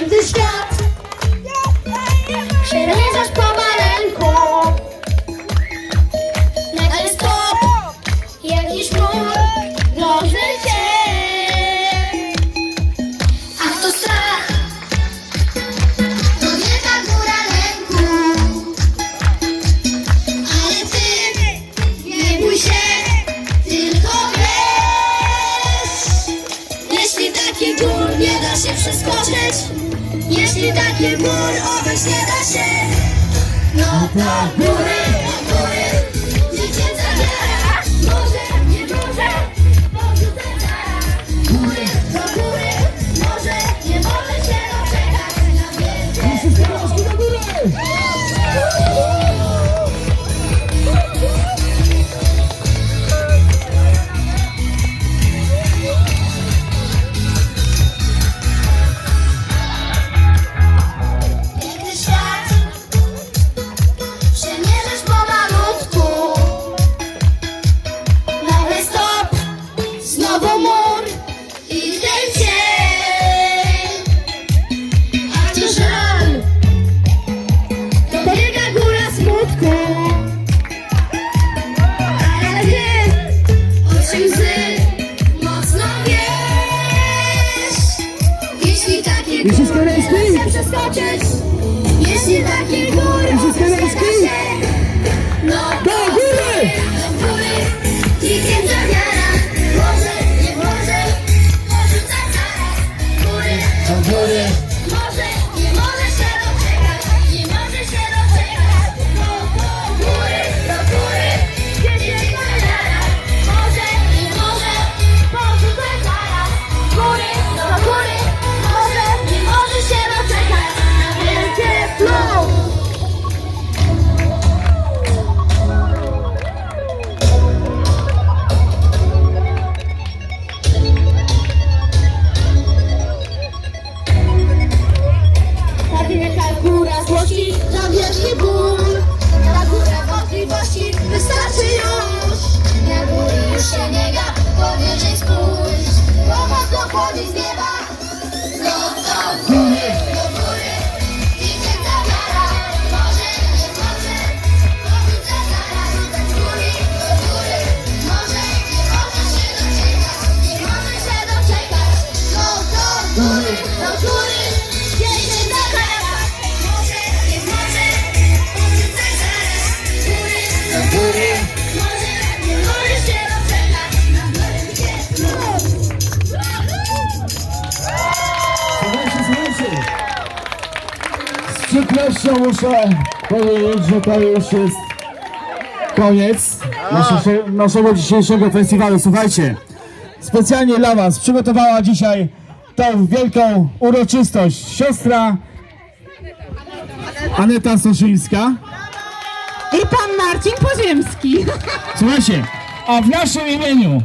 I'm the star. się przeskoczyć Jeśli taki mur obejść nie da się No to góry. This is gonna. Jeśli taki gór, Przepraszam, muszę powiedzieć, że to już jest koniec naszego, naszego dzisiejszego festiwalu. Słuchajcie, specjalnie dla Was przygotowała dzisiaj tą wielką uroczystość siostra Aneta Soszyńska i pan Marcin Poziemski. Słuchajcie, a w naszym imieniu